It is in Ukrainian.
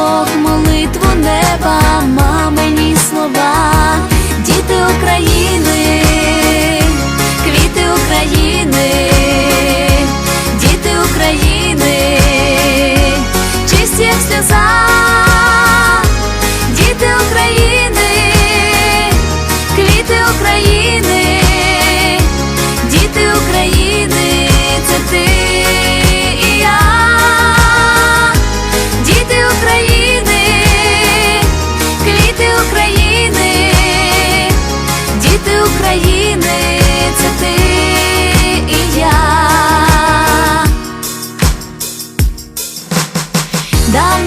Бог, молитву неба, мамині слова, діти України, квіти України, діти України, чисті як сльоза.